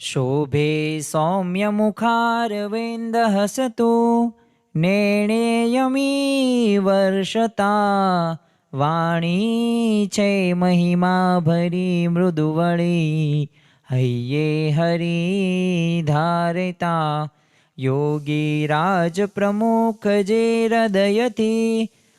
शोभे सौम्यमुखारविन्दहसतु नेणेयमी वर्षता વાણી છે મહિમા ભરી મૃદુવળી હૈયે હરી ધારતા યોગી રાજ પ્રમુખ જે હૃદયથી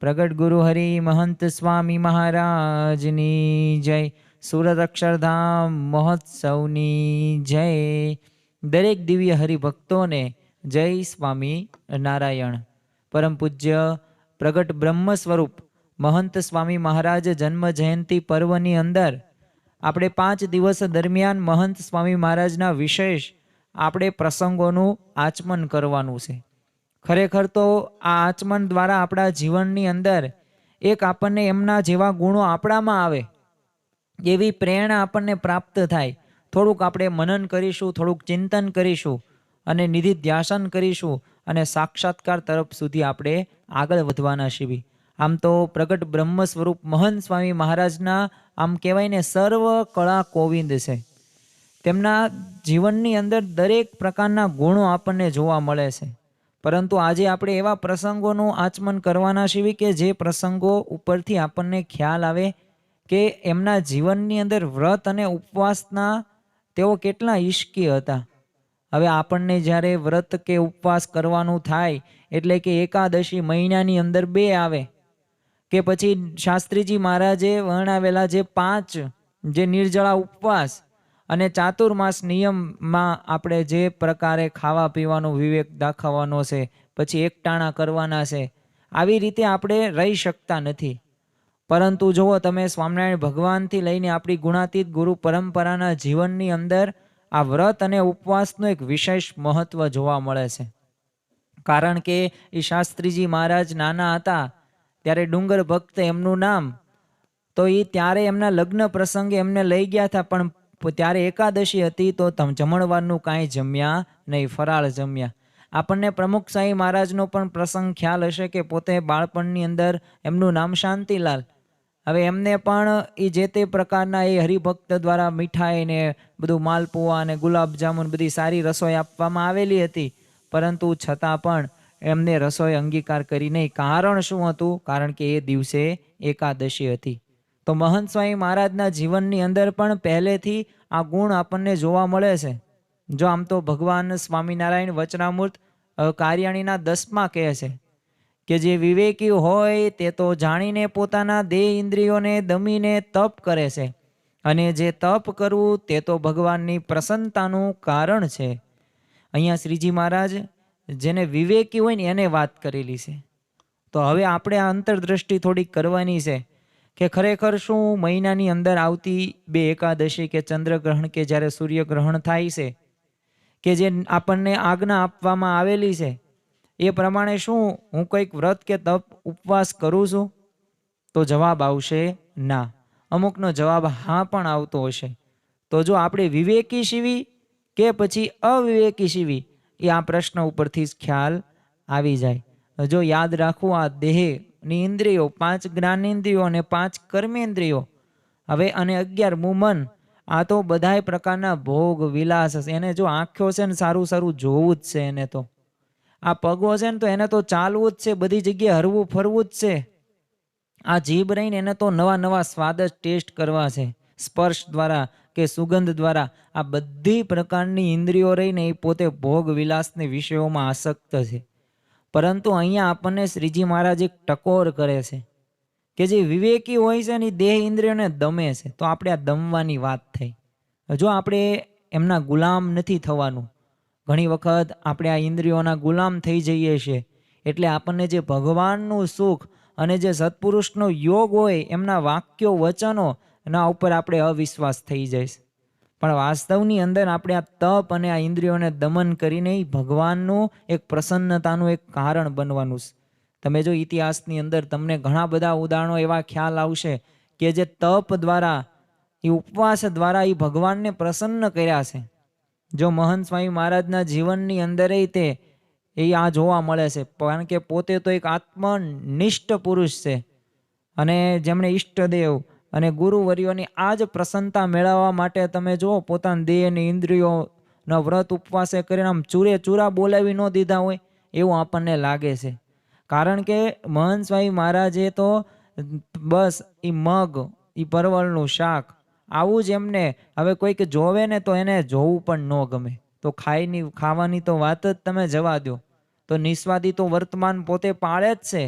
પ્રગટ ગુરુ હરિ મહંત સ્વામી મહારાજની જય. સુરત અક્ષરધામ મહોત્સવની જય. દરેક દિવ્ય હરિભક્તોને જય સ્વામી નારાયણ. પરમ પૂજ્ય પ્રગટ બ્રહ્મ સ્વરૂપ મહંત સ્વામી મહારાજ જન્મ જયંતિ પર્વની અંદર આપણે પાંચ દિવસ દરમિયાન મહંત સ્વામી મહારાજના વિશેષ આપણે પ્રસંગોનું આચમન કરવાનું છે. ખરેખર તો આ આચમન દ્વારા આપણા જીવનની અંદર એક આપણને એમના જેવા ગુણો આપણામાં આવે, એવી પ્રેરણા આપણને પ્રાપ્ત થાય. થોડુંક આપણે મનન કરીશું, થોડુંક ચિંતન કરીશું અને નિધિ ધ્યાસન કરીશું અને સાક્ષાત્કાર તરફ સુધી આપણે આગળ વધવાના શીવી આમ તો પ્રગટ બ્રહ્મ સ્વરૂપ મહંત સ્વામી મહારાજના આમ કહેવાય ને સર્વ કળા કોવિંદ છે. તેમના જીવનની અંદર દરેક પ્રકારના ગુણો આપણને જોવા મળે છે. પરંતુ આજે આપણે એવા પ્રસંગોનું આચમન કરવાના છીએ કે જે પ્રસંગો ઉપરથી આપણને ખ્યાલ આવે કે એમના જીવનની અંદર વ્રત અને ઉપવાસના તેઓ કેટલા ઈશ્કી હતા. હવે આપણને જ્યારે વ્રત કે ઉપવાસ કરવાનું થાય, એટલે કે એકાદશી મહિનાની અંદર બે આવે, કે પછી શાસ્ત્રીજી મહારાજે વર્ણવેલા જે પાંચ જે નિર્જળા ઉપવાસ અને ચાતુર્માસ નિયમમાં આપણે જે પ્રકારે ખાવા પીવાનો વિવેક દાખવવાનો છે, પછી એકટાણા કરવાના છે, આવી રીતે આપણે રહી શકતા નથી. પરંતુ જુઓ, તમે સ્વામિનારાયણ ભગવાનથી લઈને આપણી ગુણાતીત ગુરુ પરંપરાના જીવનની અંદર આ વ્રત અને ઉપવાસનું એક વિશેષ મહત્વ જોવા મળે છે. કારણ કે એ શાસ્ત્રીજી મહારાજ નાના હતા, ત્યારે ડુંગર ભક્ત એમનું નામ, તો એ ત્યારે એમના લગ્ન પ્રસંગે એમને લઈ ગયા હતા, પણ ત્યારે એકાદશી હતી તો તમ જમણવારનું કાંઈ જમ્યા નહીં, ફરાળ જમ્યા. આપણને પ્રમુખ સાંઈ મહારાજનો પણ પ્રસંગ ખ્યાલ હશે કે પોતે બાળપણની અંદર એમનું નામ શાંતિલાલ. હવે એમને પણ એ જે તે પ્રકારના એ હરિભક્ત દ્વારા મીઠાઈ ને બધું માલપુઆ અને ગુલાબજામુન બધી સારી રસોઈ આપવામાં આવેલી હતી. પરંતુ છતાં પણ એમને રસોઈ અંગીકાર કરી નહીં. કારણ શું હતું? કારણ કે એ દિવસે એકાદશી હતી. તો મહંત સ્વામી મહારાજના જીવનની અંદર પણ પહેલેથી આ ગુણ આપણને જોવા મળે છે. જો આમ તો ભગવાન સ્વામિનારાયણ વચનામૃત કાર્યાણીના દસમાં કહે છે કે જે વિવેકી હોય તે તો જાણીને પોતાના દેહ ઇન્દ્રિયોને દમીને તપ કરે છે અને જે તપ કરવું તે તો ભગવાનની પ્રસન્નતાનું કારણ છે. અહીંયા શ્રીજી મહારાજ જેને વિવેકી હોય ને એને વાત કરેલી છે. તો હવે આપણે આ અંતરદ્રષ્ટિ થોડીક કરવાની છે. કે ખરેખર શું મહિનાની અંદર આવતી બે એકાદશી કે ચંદ્રગ્રહણ કે જ્યારે સૂર્યગ્રહણ થાય છે, કે જે આપણને આજ્ઞા આપવામાં આવેલી છે, એ પ્રમાણે શું હું કંઈક વ્રત કે તપ ઉપવાસ કરું છું? તો જવાબ આવશે ના. અમુકનો જવાબ હા પણ આવતો હશે. તો જો આપણે વિવેકી શીવી કે પછી અવિવેકી શીવી એ આ પ્રશ્ન ઉપરથી જ ખ્યાલ આવી જાય. જો યાદ રાખવું આ દેહની ઇન્દ્રિયો પાંચ જ્ઞાનેન્દ્રિયો અને પાંચ કર્મેન્દ્રિયો. હવે અને અગિયાર, મુમન. આ તો બધાય પ્રકારના ભોગ, વિલાસ હશે. એને જો આંખ્યો છે ને સારું સારું જોવું જ છે એને તો. આ પગો છે ને તો એને તો ચાલવું જ છે, બધી જગ્યાએ હરવું ફરવું જ છે. આ જીભ રહીને એને તો નવા નવા સ્વાદ જ ટેસ્ટ કરવા છે. સ્પર્શ દ્વારા કે સુગંધ દ્વારા. આ બધી પ્રકારની ઇન્દ્રિયો રહીને એ પોતે ભોગ વિલાસની વિષયોમાં આસક્ત છે. પરંતુ અહીંયા આપણને શ્રીજી મહારાજ એક ટકોર કરે છે કે જે વિવેકી હોય છે ને દેહ ઇન્દ્રિયોને દમે છે. તો આપણે આ દમવાની વાત થઈ. જો આપણે એમના ગુલામ નથી થવાનું, ઘણી વખત આપણે આ ઇન્દ્રિયોના ગુલામ થઈ જઈએ છીએ, એટલે આપણને જે ભગવાનનું સુખ અને જે સત્પુરુષનો યોગ હોય, એમના વાક્યો, વચનો, એના ઉપર આપણે અવિશ્વાસ થઈ જાય છે પણ વાસ્તવની અંદર આપણે આ તપ અને આ ઇન્દ્રિયોને દમન કરીને ભગવાનનું એક પ્રસન્નતાનું એક કારણ બનવાનું તમે જો ઇતિહાસની અંદર તમને ઘણા બધા ઉદાહરણો એવા ખ્યાલ આવશે કે જે તપ દ્વારા એ ઉપવાસ દ્વારા એ ભગવાનને પ્રસન્ન કર્યા છે. જો મહંત સ્વામી મહારાજના જીવનની અંદર તે, એ આ જોવા મળે છે. કારણ કે પોતે તો એક આત્મનિષ્ઠ પુરુષ છે. અને જેમણે ઈષ્ટદેવ અને ગુરુવર્યોની આ જ પ્રસન્નતા મેળવવા માટે તમે જુઓ, પોતાના દેહની ઇન્દ્રિયોના વ્રત ઉપવાસે કરીને આમ ચૂરે ચૂરા બોલાવી ન દીધા હોય એવું આપણને લાગે છે. કારણ કે મહંત સ્વામી મહારાજે તો બસ એ મગ એ પરવળનું શાક આવું જ એમને હવે કોઈક જોવે ને તો એને જોવું પણ ન ગમે. તો ખાઈની, ખાવાની તો વાત જ તમે જવા દો. તો નિસ્વાદી તો વર્તમાન પોતે પાળે જ છે.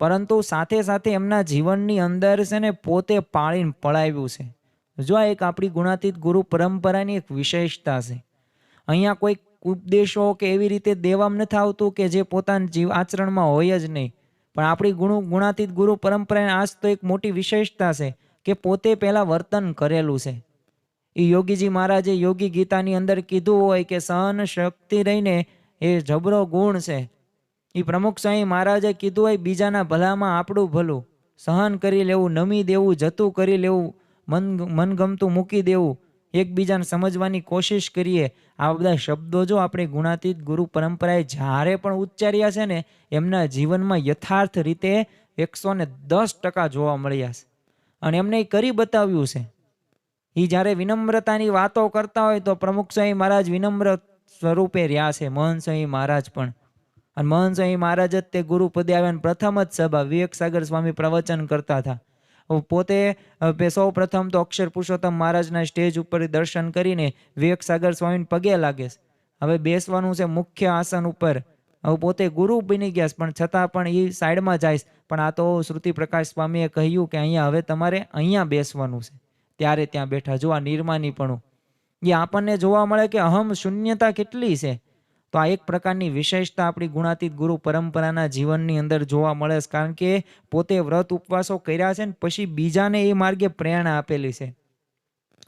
પરંતુ સાથે સાથે એમના જીવનની અંદર છે ને પોતે પાળીને પળાવ્યું છે. જો આ એક આપણી ગુણાતીત ગુરુ પરંપરાની એક વિશેષતા છે. અહીંયા કોઈ ઉપદેશો કે એવી રીતે દેવામાં નથી આવતું કે જે પોતાના જીવ આચરણમાં હોય જ નહીં. પણ આપણી ગુણ ગુણાતીત ગુરુ પરંપરાની આજ તો એક મોટી વિશેષતા છે કે પોતે પહેલાં વર્તન કરેલું છે. એ યોગીજી મહારાજે યોગી ગીતાની અંદર કીધું હોય કે સહન શક્તિ રહીને એ જબરો ગુણ છે. એ પ્રમુખ સ્વામી મહારાજે કીધું હોય, બીજાના ભલામાં આપણું ભલું. સહન કરી લેવું, નમી દેવું, જતું કરી લેવું, મન, મનગમતું મૂકી દેવું. એકબીજાને સમજવાની કોશિશ કરીએ. આ બધા શબ્દો જો આપણે ગુણાતીત ગુરુ પરંપરાએ જ્યારે પણ ઉચ્ચાર્યા છે ને, એમના જીવનમાં યથાર્થ રીતે એકસો ને દસ ટકા જોવા મળ્યા છે. અને એમને એ કરી બતાવ્યું છે. એ જ્યારે વિનમ્રતાની વાતો કરતા હોય તો પ્રમુખ સ્વામી મહારાજ વિનમ્ર સ્વરૂપે રહ્યા છે. મોહન સ્વામી મહારાજ પણ. અને મહંત મહારાજ જ તે ગુરુપદે આવ્યા અને પ્રથમ જ સભા વિવેક સાગર સ્વામી પ્રવચન કરતા હતા. પોતે સૌ પ્રથમ તો અક્ષર પુરુષોત્તમ મહારાજના સ્ટેજ ઉપર દર્શન કરીને વિવેક સાગર સ્વામીને પગે લાગે હવે બેસવાનું છે મુખ્ય આસન ઉપર. હવે પોતે ગુરુ બની ગયા પણ છતાં પણ એ સાઈડમાં જાય પણ આ તો શ્રુતિ પ્રકાશ સ્વામીએ કહ્યું કે અહીંયા હવે તમારે અહીંયા બેસવાનું છે. ત્યારે ત્યાં બેઠા, જો આ નિર્માનીપણું. એ આપણને જોવા મળે કે અહમ શૂન્યતા કેટલી છે? તો આ એક પ્રકારની વિશેષતા આપણી ગુણાતીત ગુરુ પરંપરાના જીવનની અંદર જોવા મળે છે. કારણ કે પોતે વ્રત ઉપવાસો કર્યા છે ને પછી બીજાને એ માર્ગે પ્રેરણા આપેલી છે.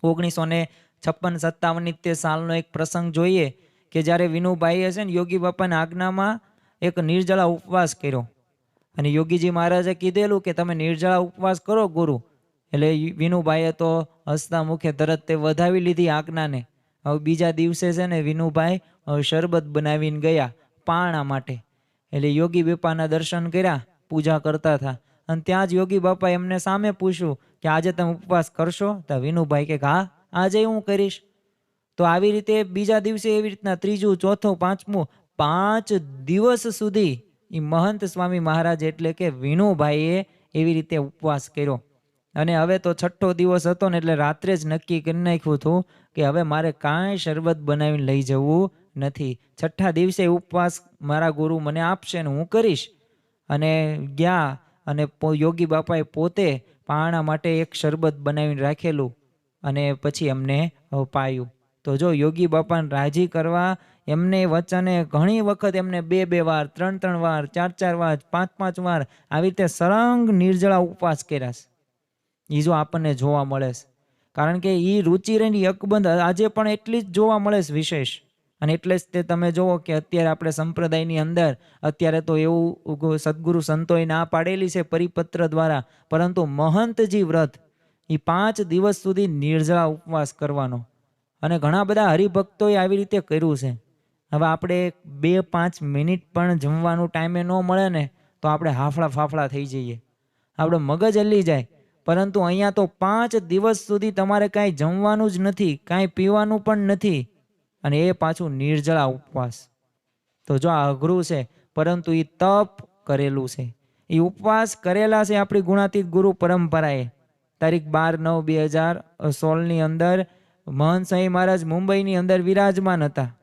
ઓગણીસો ને છપ્પન સત્તાવનની તે સાલનો એક પ્રસંગ જોઈએ કે જ્યારે વિનુભાઈએ છે ને યોગી બાપાની આજ્ઞામાં એક નિર્જળા ઉપવાસ કર્યો. અને યોગીજી મહારાજે કીધેલું કે તમે નિર્જળા ઉપવાસ કરો ગુરુ. એટલે વિનુભાઈએ તો હસતા મુખે તરત તે વધાવી લીધી આજ્ઞાને. હવે બીજા દિવસે છે ને વિનુભાઈ શરબત બનાવીને ગયા પાણા માટે. એટલે યોગી બાપાના દર્શન કર્યા, પૂજા કરતા હતા. અને ત્યાં જ યોગી બાપા એમને સામે પૂછ્યું કે આજે તમે ઉપવાસ કરશો? તો વિનુભાઈ કે હા, આજે હું કરીશ. તો આવી રીતે બીજા દિવસે એવી રીતના ત્રીજું, ચોથું, પાંચમું, પાંચ દિવસ સુધી એ મહંત સ્વામી મહારાજ એટલે કે વિનુભાઈએ એવી રીતે ઉપવાસ કર્યો. અને હવે તો છઠ્ઠો દિવસ હતો ને એટલે રાત્રે જ નક્કી કરી નાખ્યું હતું કે હવે મારે કાંઈ શરબત બનાવીને લઈ જવું નથી. છઠ્ઠા દિવસે ઉપવાસ મારા ગુરુ મને આપશે અને હું કરીશ. અને ગયા અને યોગી બાપાએ પોતે પાણા માટે એક શરબત બનાવીને રાખેલું અને પછી એમને પાયું તો જો યોગી બાપાને રાજી કરવા એમને વચને ઘણી વખત એમને બે બે વાર, ત્રણ ત્રણ વાર, ચાર ચાર વાર, પાંચ પાંચ વાર આવી રીતે સરંગ નિર્જળા ઉપવાસ કર્યા છે. એ જો આપણને જોવા મળે છે. કારણ કે એ રુચિ રહીને અકબંધ આજે પણ એટલી જ જોવા મળે છે વિશેષ. અને એટલે જ તે તમે જુઓ કે અત્યારે આપણે સંપ્રદાયની અંદર અત્યારે તો એવું સદગુરુ સંતોએ ના પાડેલી છે પરિપત્ર દ્વારા, પરંતુ મહંતજી વ્રત એ પાંચ દિવસ સુધી નિર્જળા ઉપવાસ કરવાનો. અને ઘણા બધા હરિભક્તોએ આવી રીતે કર્યું છે. હવે આપણે બે પાંચ મિનિટ પણ જમવાનું ટાઈમે ન મળે ને, તો આપણે હાફળા ફાફડા થઈ જઈએ. આપણે મગજ હલી જાય. પરંતુ અહીંયા તો પાંચ દિવસ સુધી તમારે કાંઈ જમવાનું જ નથી, કાંઈ પીવાનું પણ નથી. અને એ પાછું નિર્જળા ઉપવાસ. તો જો આ અઘરું છે, પરંતુ એ તપ કરેલું છે. એ ઉપવાસ કરેલા છે આપણી ગુણાતીત ગુરુ પરંપરાએ. તારીખ બાર નવ બે હજાર સોળની અંદર મહંત સાંઈ મહારાજ મુંબઈની અંદર વિરાજમાન હતા.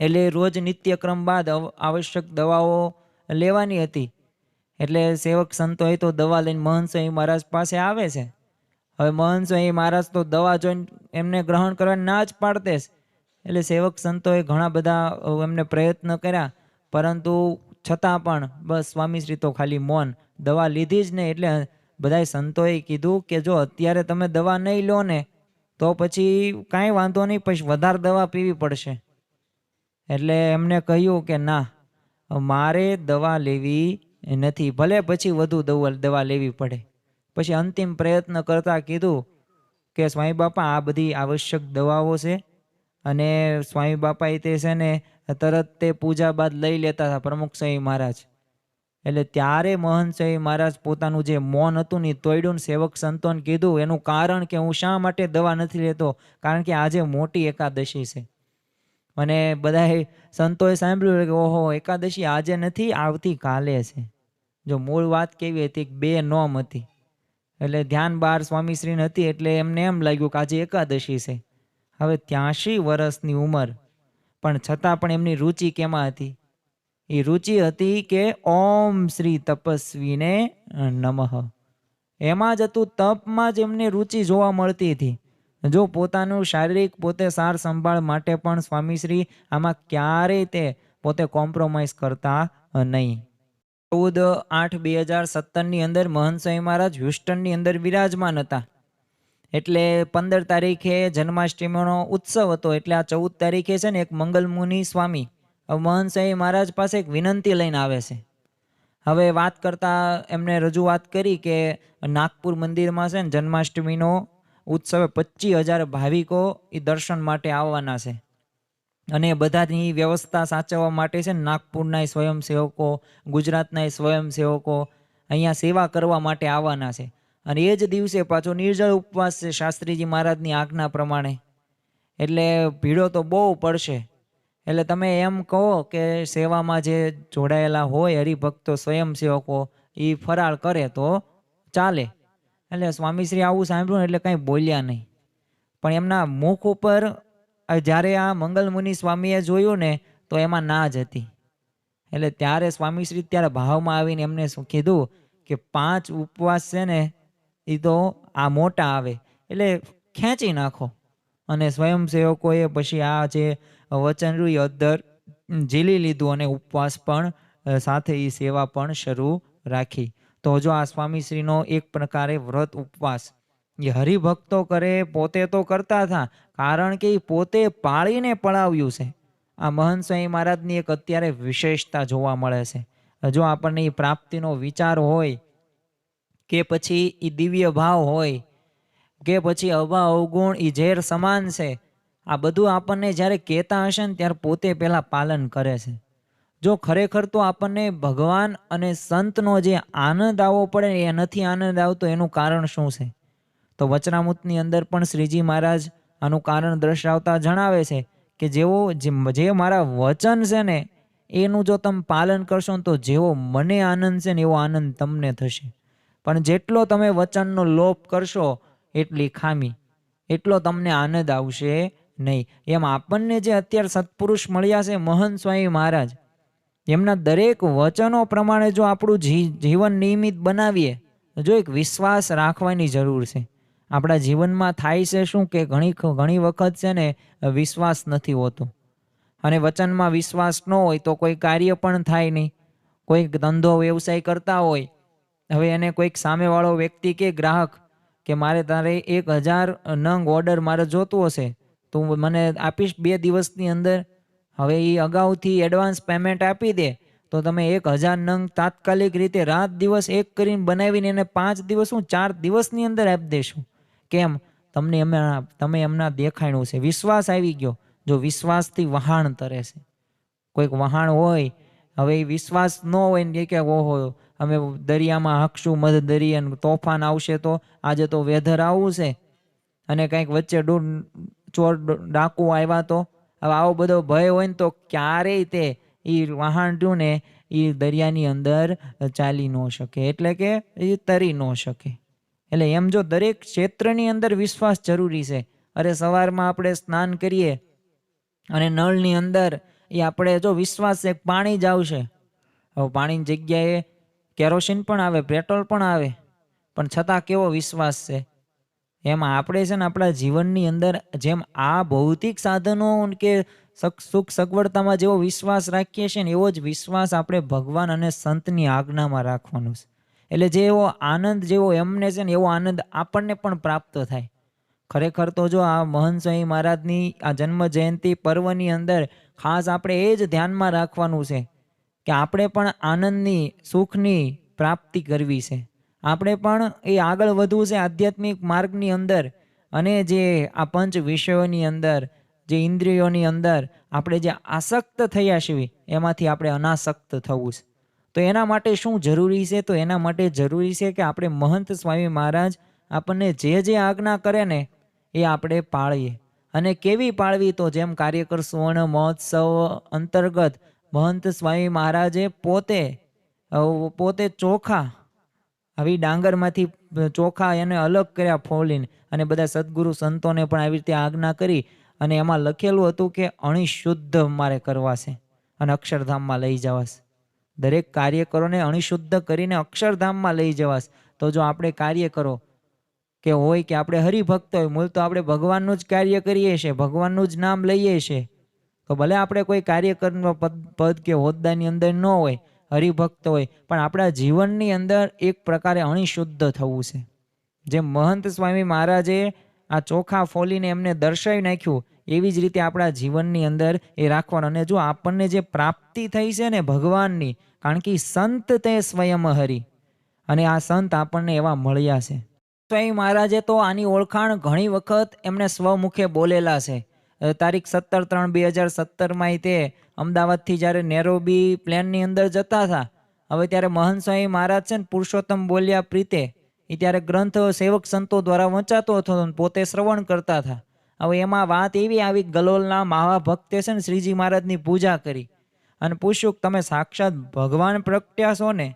એટલે રોજ નિત્યક્રમ બાદ આવશ્યક દવાઓ લેવાની હતી. એટલે સેવક સંતોએ તો દવા લઈને મહંત સ્વામી મહારાજ પાસે આવે છે. હવે મહંત સ્વામી મહારાજ તો દવા જોઈને એમને ગ્રહણ કરવા ના જ પાડતે જ. એટલે સેવક સંતોએ ઘણા બધા એમને પ્રયત્ન કર્યા. પરંતુ છતાં પણ બસ સ્વામીશ્રી તો ખાલી મૌન. દવા લીધી જ નહીં એટલે બધાય સંતોએ કીધું કે જો અત્યારે તમે દવા નહીં લો ને, તો પછી કાંઈ વાંધો નહીં, પછી વધારે દવા પીવી પડશે. એટલે એમને કહ્યું કે ના, મારે દવા લેવી નથી. ભલે પછી વધુ દવા દવા લેવી પડે. પછી અંતિમ પ્રયત્ન કરતાં કીધું કે સ્વામી બાપા, આ બધી આવશ્યક દવાઓ છે અને સ્વામી બાપાએ તે છે ને તરત તે પૂજા બાદ લઈ લેતા હતા પ્રમુખ સ્વામી મહારાજ. એટલે ત્યારે મહંત સ્વામી મહારાજ પોતાનું જે મૌન હતું ને તોડ્યું સેવક સંતોને કીધું, એનું કારણ કે હું શા માટે દવા નથી લેતો? કારણ કે આજે મોટી એકાદશી છે. અને બધાએ સંતોએ સાંભળ્યું કે, ઓહો, એકાદશી આજે નથી, આવતી કાલે છે. જો મૂળ વાત કેવી હતી બે નોમ હતી. એટલે ધ્યાન બાર સ્વામીશ્રીને હતી એટલે એમને એમ લાગ્યું કે આજે એકાદશી છે. હવે ત્યાંશી વર્ષની ઉંમર. પણ છતાં પણ એમની રુચિ કેમાં હતી? એ રુચિ હતી કે ઓમ શ્રી તપસ્વીને નમઃ. એમાં જ હતું તપમાં જ એમને રુચિ જોવા મળતી હતી. જો પોતાનું શારીરિક પોતે સાર સંભાળ માટે પણ સ્વામીશ્રી આમાં ક્યારેય તે પોતે કોમ્પ્રોમાઇઝ કરતા નહીં. ચૌદ આઠ બે હજાર સત્તરની અંદર મહંત સ્વામી મહારાજ હ્યુસ્ટનની અંદર વિરાજમાન હતા. એટલે પંદર તારીખે જન્માષ્ટમીનો ઉત્સવ હતો. એટલે આ ચૌદ તારીખે છે ને એક મંગલમુનિ સ્વામી મહંત મહારાજ પાસે એક વિનંતી લઈને આવે છે. હવે વાત કરતા એમને રજૂઆત કરી કે નાગપુર મંદિરમાં છે ને જન્માષ્ટમીનો ઉત્સવે પચીસ હજાર ભાવિકો એ દર્શન માટે આવવાના છે. અને બધાની વ્યવસ્થા સાચવવા માટે છે ને નાગપુરના સ્વયંસેવકો, ગુજરાતના સ્વયંસેવકો અહીંયા સેવા કરવા માટે આવવાના છે. અને એ જ દિવસે પાછો નિર્જળ ઉપવાસ છે શાસ્ત્રીજી મહારાજની આજ્ઞા પ્રમાણે. એટલે ભીડો તો બહુ પડશે. એટલે તમે એમ કહો કે સેવામાં જે જોડાયેલા હોય હરિભક્તો સ્વયંસેવકો, એ ફરાળ કરે તો ચાલે. એટલે સ્વામીશ્રી આવું સાંભળ્યું એટલે કાંઈ બોલ્યા નહીં. પણ એમના મુખ ઉપર, જ્યારે આ મંગલમુનિ સ્વામીએ જોયું ને, તો એમાં ના જ હતી. એટલે ત્યારે સ્વામીશ્રી ત્યારે ભાવમાં આવીને એમને શું કીધું કે પાંચ ઉપવાસ છે ને એ તો આ મોટા આવે. એટલે ખેંચી નાખો. અને સ્વયંસેવકોએ પછી આ જે વચન રહ્યું એ અદ્ધર ઝીલી લીધું અને ઉપવાસ પણ સાથે એ સેવા પણ શરૂ રાખી. તો જો આ સ્વામીશ્રીનો એક પ્રકારે વ્રત ઉપવાસ એ હરિભક્તો કરે પોતે તો કરતા હતા કારણ કે એ પોતે પાળીને પળાવ્યું છે. આ મહંત સ્વામી મહારાજની એક અત્યારે વિશેષતા જોવા મળે છે. જો આપણને એ પ્રાપ્તિનો વિચાર હોય કે પછી એ દિવ્ય ભાવ હોય, કે પછી અભાવ અવગુણ એ ઝેર સમાન છે, આ બધું આપણને જ્યારે કહેતા હશે ને ત્યારે પોતે પહેલાં પાલન કરે છે. જો ખરેખર તો આપણને ભગવાન અને સંતનો જે આનંદ આવવો પડે એ નથી આનંદ આવતો, એનું કારણ શું છે? તો વચનામૃતની અંદર પણ શ્રીજી મહારાજ આનું કારણ દર્શાવતા જણાવે છે કે જેવો જે મારા વચન છે ને, એનું જો તમે પાલન કરશો તો જેવો મને આનંદ છે ને એવો આનંદ તમને થશે. પણ જેટલો તમે વચનનો લોપ કરશો, એટલી ખામી. એટલો તમને આનંદ આવશે નહીં. એમ આપણને જે અત્યારે સત્પુરુષ મળ્યા છે મહંત સ્વામી મહારાજ, એમના દરેક વચનો પ્રમાણે જો આપણું જીવન નિયમિત બનાવીએ જો એક વિશ્વાસ રાખવાની જરૂર છે. આપણા જીવનમાં થાય છે શું કે ઘણી ઘણી વખત છે ને, વિશ્વાસ નથી હોતો. અને વચનમાં વિશ્વાસ ન હોય તો કોઈ કાર્ય પણ થાય નહીં. કોઈક ધંધો વ્યવસાય કરતા હોય હવે એને કોઈક સામેવાળો વ્યક્તિ કે ગ્રાહક કે મારે તારે એક હજાર નંગ ઓર્ડર મારે જોતું હશે, તું મને આપીશ બે દિવસની અંદર. હવે એ અગાઉથી એડવાન્સ પેમેન્ટ આપી દે, તો તમે એક હજાર નંગ તાત્કાલિક રીતે રાત દિવસ એક કરીને બનાવીને એને પાંચ દિવસ હું ચાર દિવસની અંદર આપી દેશું કેમ? તમને એમના, તમે એમના દેખાણું છે. વિશ્વાસ આવી ગયો. જો વિશ્વાસથી વહાણ તરે છે. કોઈક વહાણ હોય, હવે એ વિશ્વાસ ન હોય ને કે ઓહો અમે દરિયામાં હકશું, મધ દરિયાનું તોફાન આવશે તો આજે તો વેધર આવું છે. અને કંઈક વચ્ચે ડૂર ચોર ડાકુ આવ્યા તો, હવે આવો બધો ભય હોય ને તો ક્યારેય તે એ વહાણ રહ્યું ને એ દરિયાની અંદર ચાલી ન શકે. એટલે કે એ તરી ન શકે. એટલે એમ જો દરેક ક્ષેત્રની અંદર વિશ્વાસ જરૂરી છે. અરે સવારમાં આપણે સ્નાન કરીએ અને નળની અંદર એ આપણે જો વિશ્વાસ છે, પાણી જ આવશે. હવે પાણીની જગ્યાએ કેરોસીન પણ આવે, પેટ્રોલ પણ આવે, પણ છતાં કેવો વિશ્વાસ છે? એમ આપણે છે ને આપણા જીવનની અંદર જેમ આ ભૌતિક સાધનો કે સુખ સગવડતામાં જેવો વિશ્વાસ રાખીએ છીએ ને એવો જ વિશ્વાસ આપણે ભગવાન અને સંતની આજ્ઞામાં રાખવાનો છે. એટલે જે એવો આનંદ જેવો એમને છે ને એવો આનંદ આપણને પણ પ્રાપ્ત થાય. ખરેખર તો જો આ મહંત સ્વામી મહારાજની આ જન્મ જયંતિ પર્વની અંદર ખાસ આપણે એ જ ધ્યાનમાં રાખવાનું છે કે આપણે પણ આનંદની, સુખની પ્રાપ્તિ કરવી છે. આપણે પણ એ આગળ વધવું છે આધ્યાત્મિક માર્ગની અંદર અને જે આ પંચ વિષયોની અંદર, જે ઇન્દ્રિયોની અંદર આપણે જે આસક્ત થયા છીએ, એમાંથી આપણે અનાસક્ત થવું છે. તો એના માટે શું જરૂરી છે? તો એના માટે જરૂરી છે કે આપણે મહંત સ્વામી મહારાજ આપણને જે જે આજ્ઞા કરે ને, એ આપણે પાળીએ. અને કેવી પાળવી? તો જેમ કાર્યકર સુવર્ણ મહોત્સવ અંતર્ગત મહંત સ્વામી મહારાજે પોતે પોતે ચોખા, આવી ડાંગરમાંથી ચોખા એને અલગ કર્યા ફોલીને અને બધા સદગુરુ સંતોને પણ આવી રીતે આજ્ઞા કરી અને એમાં લખેલું હતું કે અણિશુદ્ધ મારે કરવાશે અને અક્ષરધામમાં લઈ જવાશ. દરેક કાર્યકરોને અણિશુદ્ધ કરીને અક્ષરધામમાં લઈ જવાશ. તો જો આપણે કાર્ય કરો કે હોય કે આપણે હરિભક્ત હોય, મૂળ તો આપણે ભગવાનનું જ કાર્ય કરીએ છીએ, ભગવાનનું જ નામ લઈએ છીએ. તો ભલે આપણે કોઈ કાર્યક્રમ પદ પદ કે હોદ્દાની અંદર ન હોય, હરિભક્ત હોય, પણ આપણા જીવનની અંદર એક પ્રકારે અણિશુદ્ધ થવું છે. જેમ મહંત સ્વામી મહારાજે આ ચોખા ફોલીને એમને દર્શાવી નાખ્યું, એવી જ રીતે આપણા જીવનની અંદર એ રાખવાનું. અને જો આપણને જે પ્રાપ્તિ થઈ છે ને ભગવાનની, કારણ કે સંત તે સ્વયં હરી, અને આ સંત આપણને એવા મળ્યા છે. સ્વામી મહારાજે તો આની ઓળખાણ ઘણી વખત એમણે સ્વમુખે બોલેલા છે. તારીખ સત્તર ત્રણ બે હજાર સત્તરમાં તે અમદાવાદથી જ્યારે નેરોબી પ્લેનની અંદર જતા હતા, હવે ત્યારે મહંત સ્વામી મહારાજ છે ને પુરુષોત્તમ બોલ્યા પ્રીતે એ ત્યારે ગ્રંથ સેવક સંતો દ્વારા વંચાતો હતો પોતે શ્રવણ કરતા હતા. હવે એમાં વાત એવી આવી ગલોલના માવા ભક્તે છે ને શ્રીજી મહારાજની પૂજા કરી અને પૂછ્યું તમે સાક્ષાત ભગવાન પ્રગટ્યા છો ને,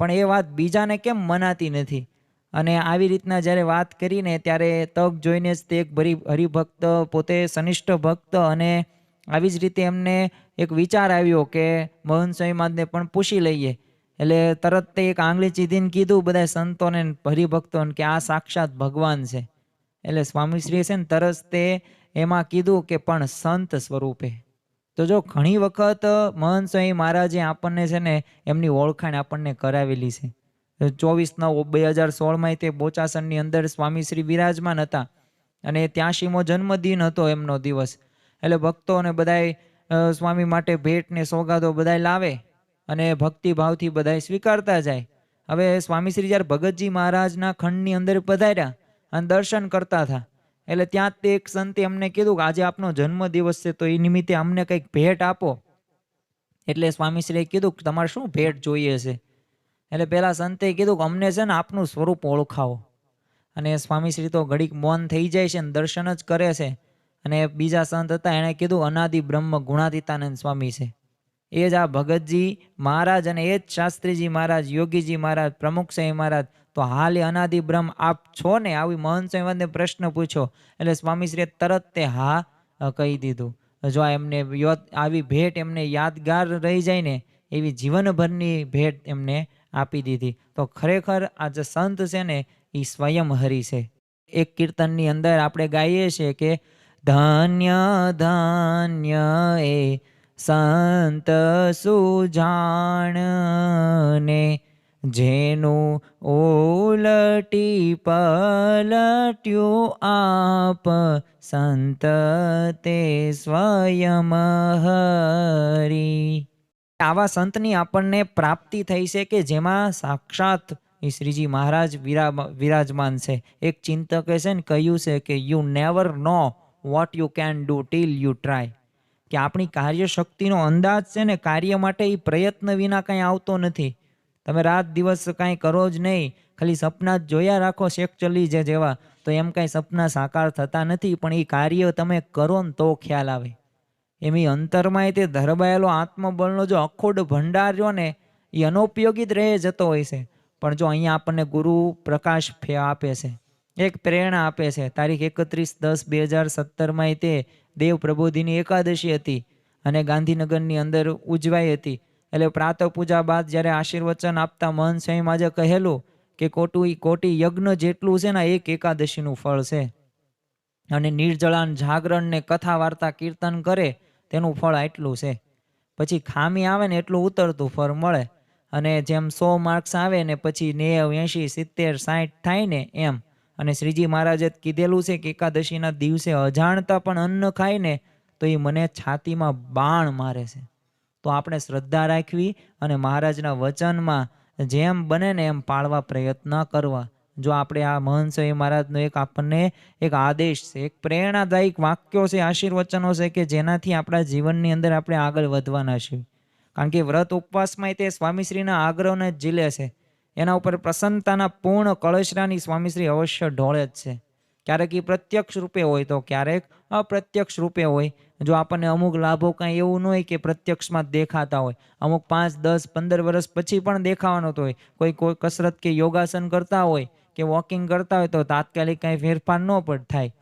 પણ એ વાત બીજાને કેમ મનાતી નથી? અને આવી રીતના જ્યારે વાત કરીને ત્યારે તક જોઈને જ તે એક ભરી હરિભક્ત, પોતે સનિષ્ઠ ભક્ત અને આવી જ રીતે એમને એક વિચાર આવ્યો કે મોહન સ્વામી પણ પૂછી લઈએ. એટલે તરત તે એક આંગળી ચીધીને કીધું બધા સંતોને હરિભક્તોને કે આ સાક્ષાત ભગવાન છે. એટલે સ્વામીશ્રીએ છે ને તરત તે એમાં કીધું કે, પણ સંત સ્વરૂપે. તો જો ઘણી વખત મહંત સ્વામી મહારાજે આપણને છે ને એમની ઓળખાણ આપણને કરાવેલી છે. ચોવીસ નવ બે હજાર સોળમાં તે બોચાસણની અંદર સ્વામી શ્રી બિરાજમાન હતા. અને ત્યાંશીમો જન્મદિન હતો એમનો દિવસ. એટલે ભક્તો અને બધાય સ્વામી માટે ભેટ ને સોગાદો બધાય લાવે અને ભક્તિભાવથી બધાય સ્વીકારતા જાય. હવે સ્વામી શ્રી જ્યારે ભગતજી મહારાજના ખંડની અંદર પધાર્યા અને દર્શન કરતા હતા. એટલે ત્યાં તે એક સંતે અમને કીધું કે આજે આપનો જન્મ દિવસ છે તો એ નિમિત્તે અમને કંઈક ભેટ આપો. એટલે સ્વામીશ્રીએ કીધું કે તમારે શું ભેટ જોઈએ છે? એટલે પહેલાં સંતે કીધું કે અમને છે ને આપનું સ્વરૂપ ઓળખાવો. અને સ્વામીશ્રી તો ઘડીક મૌન થઈ જાય છે ને દર્શન જ કરે છે. અને બીજા સંત હતા, એણે કીધું, અનાદિ બ્રહ્મ ગુણાતીતાનંદ સ્વામી છે. એ જ આ ભગતજી મહારાજ અને એ જ શાસ્ત્રીજી મહારાજ, યોગીજી મહારાજ, પ્રમુખ સાહેબ મહારાજ, તો હાલ અનાદિ બ્રહ્મ, આપ છો ને? આવી મહંત સ્વામીને પ્રશ્ન પૂછ્યો. એટલે સ્વામીશ્રીએ તરત તે હા કહી દીધું. જો એમને આવી ભેટ એમને યાદગાર રહી જાય ને, એવી જીવનભરની ભેટ એમને આપી દીધી. તો ખરેખર આ જે સંત છે ને, એ સ્વયં હરિ છે. એક કીર્તનની અંદર આપણે ગાઈએ છીએ કે, ધન્ય ધન્ય એ સંત સુજાણને, જેનું ઓલટી પલટ્યું આપ સંત તે સ્વયં હરી આવા સંતની આપણને પ્રાપ્તિ થઈ છે કે જેમાં સાક્ષાત એ શ્રીજી મહારાજ વિરા વિરાજમાન છે. એક ચિંતકે છે ને કહ્યું છે કે you never know what you can do till you try કે આપણી કાર્યશક્તિનો અંદાજ છે ને કાર્ય માટે એ પ્રયત્ન વિના કંઈ આવતો નથી. તમે રાત દિવસ કાંઈ કરો જ નહીં, ખાલી સપના જ જોયા રાખો શેખ ચલી જે જેવા. તો એમ કાંઈ સપના સાકાર થતા નથી, પણ એ કાર્ય તમે કરો ને તો ખ્યાલ આવે. એમ અંતરમાં તે ધરબાયેલો આત્મબળનો જો અખોડ ભંડાર રહ્યો ને એ અનોપયોગી જ રહે જતો હોય છે. પણ જો અહીંયા આપણને ગુરુ પ્રકાશ ફે આપે છે, એક પ્રેરણા આપે છે. તારીખ એકત્રીસ દસ બે હજાર સત્તરમાં તે દેવ પ્રબોધિની એકાદશી હતી અને ગાંધીનગરની અંદર ઉજવાઈ હતી. એટલે પ્રાતઃ પૂજા બાદ જ્યારે આશીર્વચન આપતા મહન સ્વામી આજે કહેલું કે કોટું કોટી યજ્ઞ જેટલું છે ને એક એકાદશીનું ફળ છે. અને નિર્જળાન જાગરણ ને કથા વાર્તા કીર્તન કરે તેનું ફળ આટલું છે. પછી ખામી આવે ને એટલું ઉતરતું ફળ મળે અને જેમ સો માર્ક્સ આવે ને પછી નેવ, એંશી, સિત્તેર સાઠ થાય ને એમ. અને શ્રીજી મહારાજે કીધેલું છે કે એકાદશીના દિવસે અજાણતા પણ અન્ન ખાય ને તો એ મને છાતીમાં બાણ મારે છે. તો આપણે શ્રદ્ધા રાખવી અને મહારાજના વચનમાં જેમ બને ને એમ પાળવા પ્રયત્ન કરવા. જો આપણે આ મહંત સ્વામી મહારાજનો એક આપણને એક આદેશ છે, એક પ્રેરણાદાયક વાક્યો છે, આશીર્વચનો છે કે જેનાથી આપણા જીવનની અંદર આપણે આગળ વધવાના છીએ. કારણ કે વ્રત ઉપવાસમાં તે સ્વામીશ્રીના આગ્રહને જ ઝીલે છે. એના ઉપર પ્રસન્નતાના પૂર્ણ કળશરાની સ્વામીશ્રી અવશ્ય ઢોળે જ છે. ક્યારેક એ પ્રત્યક્ષ રૂપે હોય તો ક્યારેક અપ્રત્યક્ષ રૂપે હોય. જો આપણને અમુક લાભો કાંઈ એવું ન હોય કે પ્રત્યક્ષમાં દેખાતા હોય. અમુક પાંચ, દસ, પંદર વર્ષ પછી પણ દેખાવાનો તો હોય. કોઈ કોઈ કસરત કે યોગાસન કરતા હોય કે વોકિંગ કરતા હોય તો તાત્કાલિક કાંઈ ફેરફાર ન પણ થાય.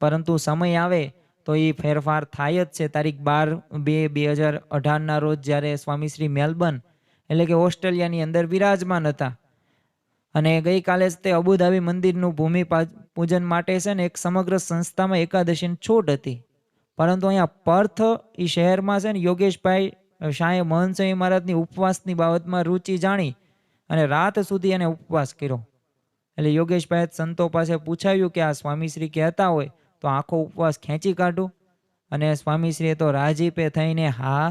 પરંતુ સમય આવે તો એ ફેરફાર થાય જ છે. તારીખ બાર બે બે હજાર અઢારના રોજ જ્યારે સ્વામીશ્રી મેલબર્ન એટલે કે ઓસ્ટ્રેલિયાની અંદર બિરાજમાન હતા અને ગઈકાલે જ તે અબુધાબી મંદિરનું ભૂમિ પૂજન માટે છે ને એક સમગ્ર સંસ્થામાં એકાદશીની છૂટ હતી. પરંતુ અહીંયા પર્થ એ શહેરમાં છે ને યોગેશભાઈ શાહે મહનસિંહ મહારાજની ઉપવાસની બાબતમાં રુચિ જાણી અને રાત સુધી એને ઉપવાસ કર્યો. એટલે યોગેશભાઈએ સંતો પાસે પૂછાયું કે આ સ્વામીશ્રી કહેતા હોય તો આખો ઉપવાસ ખેંચી કાઢું. અને સ્વામીશ્રીએ તો રાજીપે થઈને હા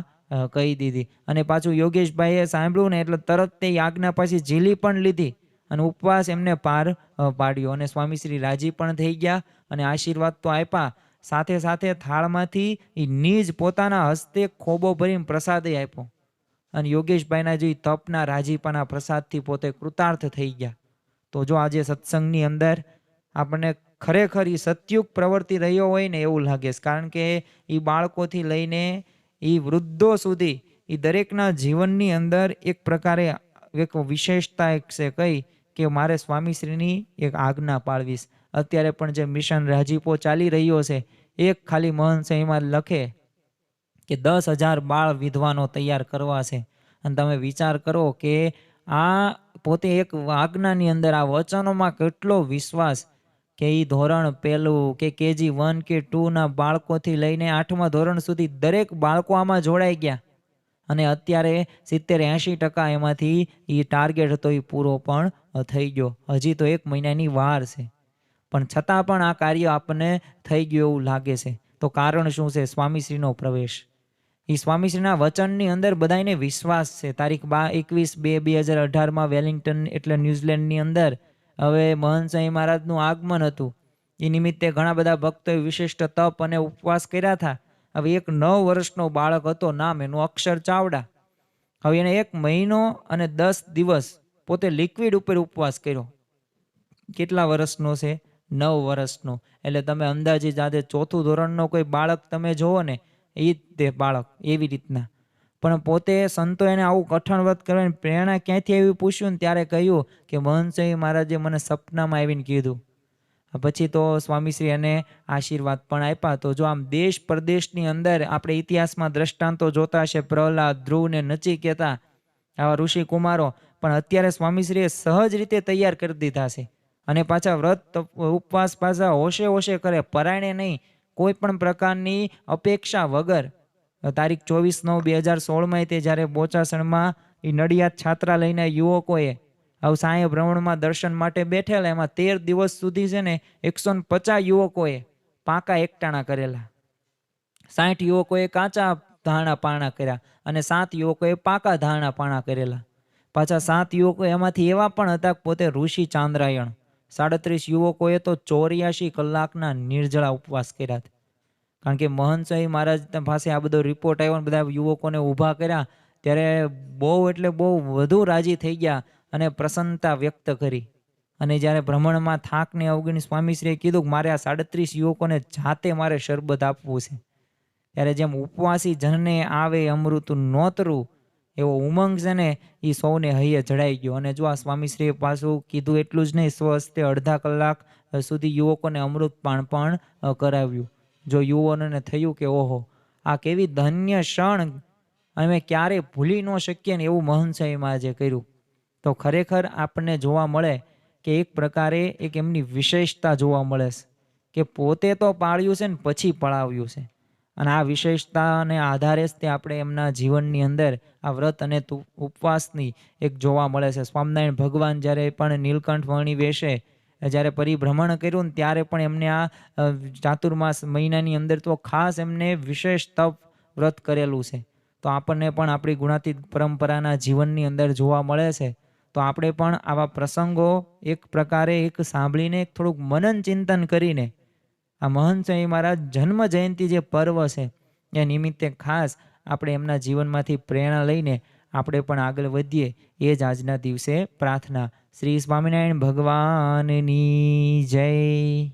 કહી દીધી. અને પાછું યોગેશભાઈએ સાંભળ્યું ને એટલે તરત તે આજ્ઞા પાછી ઝીલી પણ લીધી અને ઉપવાસ એમને પાર પાડ્યો અને સ્વામીશ્રી રાજી પણ થઈ ગયા અને આશીર્વાદ તો આપ્યા. સાથે સાથે થાળમાંથી એ નિજ પોતાના હસ્તે ખોબો ભરીને પ્રસાદે આપ્યો. અને યોગેશભાઈના જે તપના રાજીપાના પ્રસાદથી પોતે કૃતાર્થ થઈ ગયા. તો જો આજે સત્સંગની અંદર આપણને ખરેખર એ સત્યુગ પ્રવર્તી રહ્યો હોય ને એવું લાગે છે. કારણ કે એ બાળકોથી લઈને એ વૃદ્ધો સુધી એ દરેકના જીવનની અંદર એક પ્રકારે એક વિશેષતા એક છે કઈ કે મારે સ્વામીશ્રીની એક આજ્ઞા પાળવીશ અત્યારે પણ જે મિશન રાજીપો ચાલી રહ્યો છે, એક ખાલી મહંસે એમાં લખે કે દસ હજાર બાળ વિધવાનો તૈયાર કરવા છે. અને તમે વિચાર કરો કે આ પોતે એક આજ્ઞાની અંદર આ વચનોમાં કેટલો વિશ્વાસ કે એ ધોરણ પહેલું કે કેજી વન કે ટુના બાળકોથી લઈને આઠમા ધોરણ સુધી દરેક બાળકો આમાં જોડાઈ ગયા. અને અત્યારે સિત્તેર એંશી ટકા એમાંથી એ ટાર્ગેટ હતો એ પૂરો પણ થઈ ગયો. હજી તો એક મહિનાની વાર છે. પણ છતાં પણ આ કાર્ય આપણને થઈ ગયું એવું લાગે છે. તો કારણ શું છે? સ્વામીશ્રીનો પ્રવેશ. એ સ્વામીશ્રીના વચનની અંદર બધાને વિશ્વાસ છે. તારીખ બા એકવીસ બે બે હજાર અઢારમાં વેલિંગ્ટન એટલે ન્યૂઝીલેન્ડની અંદર હવે મહંત મહારાજનું આગમન હતું. એ નિમિત્તે ઘણા બધા ભક્તોએ વિશિષ્ટ તપ અને ઉપવાસ કર્યા હતા. હવે એક નવ વર્ષનો બાળક હતો, નામ એનું અક્ષર ચાવડા. હવે એને એક મહિનો અને દસ દિવસ પોતે લિક્વિડ ઉપર ઉપવાસ કર્યો. કેટલા વર્ષનો છે? નવ વર્ષનો. એટલે તમે અંદાજે જાતે ચોથું ધોરણનો કોઈ બાળક તમે જુઓ ને એ જ તે બાળક, એવી રીતના. પણ પોતે સંતો એને આવું કઠણ વ્રત કરવાની પ્રેરણા ક્યાંથી આવી પૂછ્યું ને ત્યારે કહ્યું કે મહનસિંહ મહારાજે મને સપનામાં આવીને કીધું. પછી તો સ્વામીશ્રી એને આશીર્વાદ પણ આપ્યા. તો જો આમ દેશ પ્રદેશની અંદર આપણે ઇતિહાસમાં દ્રષ્ટાંતો જોતા હશે, પ્રહલાદ, ધ્રુવ ને નચિકેતા આવા ઋષિ કુમારો, પણ અત્યારે સ્વામીશ્રીએ સહજ રીતે તૈયાર કરી દીધા છે. અને પાછા વ્રત, ઉપવાસ પાછા હોશે હોશે કરે, પરાયણે નહીં કોઈ પણ પ્રકારની અપેક્ષા વગર, તારીખ ચોવીસ નવ બે હજાર સોળમાં તે જ્યારે બોચાસણમાં એ નડિયાદ છાત્રાલયના યુવકોએ આવ સાંય ભ્રમણમાં દર્શન માટે બેઠેલા, એમાં તેર દિવસ સુધી છે ને એકસો પચાસ યુવકોએ પાકા એકટાણા કરેલા. સાઠ યુવકોએ કાચા ધારણા પાણા કર્યા અને સાત યુવકોએ પાકા ધારણા પાણા કરેલા. પાછા સાત યુવકો એમાંથી એવા પણ હતા પોતે ઋષિ ચાંદ્રાયણ સાડત્રીસ યુવકોએ તો ચોર્યાસી કલાકના નિર્જળા ઉપવાસ કર્યા. કારણ કે મહંત મહારાજ પાસે આ બધો રિપોર્ટ આવ્યો ને બધા યુવકોને ઊભા કર્યા, ત્યારે બહુ એટલે બહુ વધુ રાજી થઈ ગયા અને પ્રસન્નતા વ્યક્ત કરી અને જ્યારે ભ્રમણમાં થાકને અવગણી સ્વામીશ્રીએ કીધું મારે આ સાડત્રીસ યુવકોને જાતે મારે શરબત આપવું છે ત્યારે જેમ ઉપવાસી જનને આવે અમૃત નોતરું એવો ઉમંગ છે ને, એ સૌને હૈયે જડાઈ ગયો. અને જો આ સ્વામીશ્રીએ પાછું કીધું એટલું જ નહીં સ્વસ્તે અડધા કલાક સુધી યુવકોને અમૃતપાન પણ કરાવ્યું. જો યુવાનોને થયું કે, ઓહો, આ કેવી ધન્ય ક્ષણ, અમે ક્યારેય ભૂલી ન શકીએ ને એવું મહંત સાહેબમાં આજે કર્યું. તો ખરેખર આપણને જોવા મળે કે એક પ્રકારે એક એમની વિશેષતા જોવા મળે છે. કે પોતે તો પાળ્યું છે ને, પછી પળાવ્યું છે. અને આ વિશેષતાને આધારે જ તે આપણે એમના જીવનની અંદર આ વ્રત અને ઉપવાસની એક જોવા મળે છે. સ્વામિનારાયણ ભગવાન જ્યારે પણ નીલકંઠ વર્ણી વેશે જ્યારે પરિભ્રમણ કર્યું ને ત્યારે પણ એમને આ ચાતુર્માસ મહિનાની અંદર તો ખાસ એમને વિશેષ તપ વ્રત કરેલું છે. તો આપણને પણ આપણી ગુણાતીત પરંપરાના જીવનની અંદર જોવા મળે છે. તો આપણે પણ આવા પ્રસંગો એક પ્રકારે એક સાંભળીને થોડુંક મનન ચિંતન કરીને આ મહંત સ્વામી મહારાજ જન્મ જયંતિ જે પર્વ છે, એ નિમિત્તે ખાસ આપણે એમના જીવનમાંથી પ્રેરણા લઈને આપણે પણ આગળ વધીએ, એ જ આજના દિવસે પ્રાર્થના. શ્રી સ્વામિનારાયણ ભગવાનની જય.